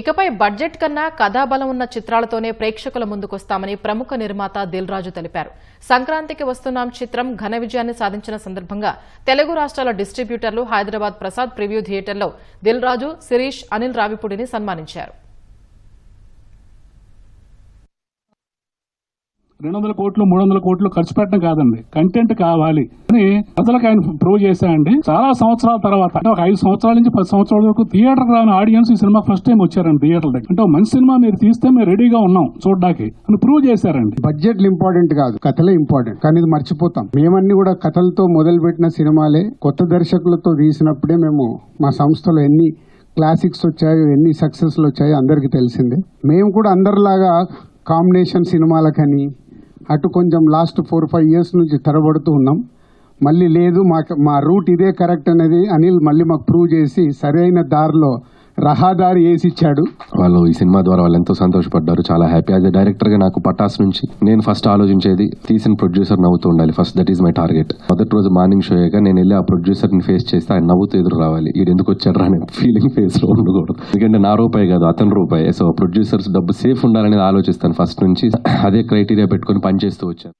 ఇకపై బడ్జెట్ కన్నా కథాబలం ఉన్న చిత్రాలతోనే ప్రేక్షకుల ముందుకొస్తామని ప్రముఖ నిర్మాత దిల్ రాజు తెలిపారు. సంక్రాంతికి వస్తున్నాం చిత్రం ఘన విజయాన్ని సాధించిన సందర్భంగా తెలుగు రాష్ట్రాల డిస్ట్రిబ్యూటర్లు హైదరాబాద్ ప్రసాద్ ప్రివ్యూ థియేటర్లో దిల్ రాజు శిరీష్ అనిల్ రావిపూడిని సన్మానించారు. రెండు వందల కోట్లు మూడు వందల కోట్లు ఖర్చు పెట్టడం కాదండి. కంటెంట్ కావాలి. అని ప్రజలకు ఆయన ప్రూవ్ చేశాయండి చాలా సంవత్సరాల తర్వాత అంటే ఒక ఐదు సంవత్సరాల నుంచి పది సంవత్సరాల వరకు థియేటర్ రాని ఆడియన్స్ ఈ సినిమా ఫస్ట్ టైం వచ్చారండి థియేటర్ దగ్గర అంటే ఒక మంచి సినిమా మీరు తీస్తే మేము రెడీగా ఉన్నాం చూడడానికి అని ప్రూవ్ చేశారండి. బడ్జెట్లు ఇంపార్టెంట్ కాదు కథలే ఇంపార్టెంట్ కానీ ఇది మర్చిపోతాం. మేమన్నీ కూడా కథలతో మొదలుపెట్టిన సినిమాలే కొత్త దర్శకులతో తీసినప్పుడే మేము మా సంస్థలో ఎన్ని క్లాసిక్స్ వచ్చాయో ఎన్ని సక్సెస్లు వచ్చాయో అందరికీ తెలిసిందే. మేము కూడా అందరిలాగా కాంబినేషన్ సినిమాలకని అటు కొంచెం లాస్ట్ ఫోర్ ఫైవ్ ఇయర్స్ నుంచి తడబడుతూ ఉన్నాం. మళ్ళీ లేదు మాకు మా రూట్ ఇదే కరెక్ట్ అనేది అనిల్ మళ్ళీ మాకు ప్రూవ్ చేసి సరైన దారిలో రహదారి వేసి ఇచ్చాడు వాళ్ళు ఈ సినిమా ద్వారా వాళ్ళు ఎంతో సంతోషపడ్డారు. చాలా హ్యాపీ యాజ్ డైరెక్టర్గా నాకు పటాస్ నుంచి నేను ఫస్ట్ ఆలోచించేది తీసిన ప్రొడ్యూసర్ నవ్వుతూ ఉండాలి. First that is my target మొదటి రోజు మార్నింగ్ షో అయ్యాక నేను వెళ్ళి ఆ ప్రొడ్యూసర్ని ఫేస్ చేస్తే ఆయన నవ్వుతూ ఎదురు రావాలి. ఇది ఎందుకు వచ్చాడు అనే ఫీలింగ్ ఫేస్లో ఉండకూడదు. ఎందుకంటే నా రూపాయి కాదు అతని రూపాయి. సో ప్రొడ్యూసర్స్ డబ్బు సేఫ్ ఉండాలనేది ఆలోచిస్తాను. ఫస్ట్ నుంచి అదే క్రైటీరియా పెట్టుకొని పనిచేస్తూ వచ్చాను.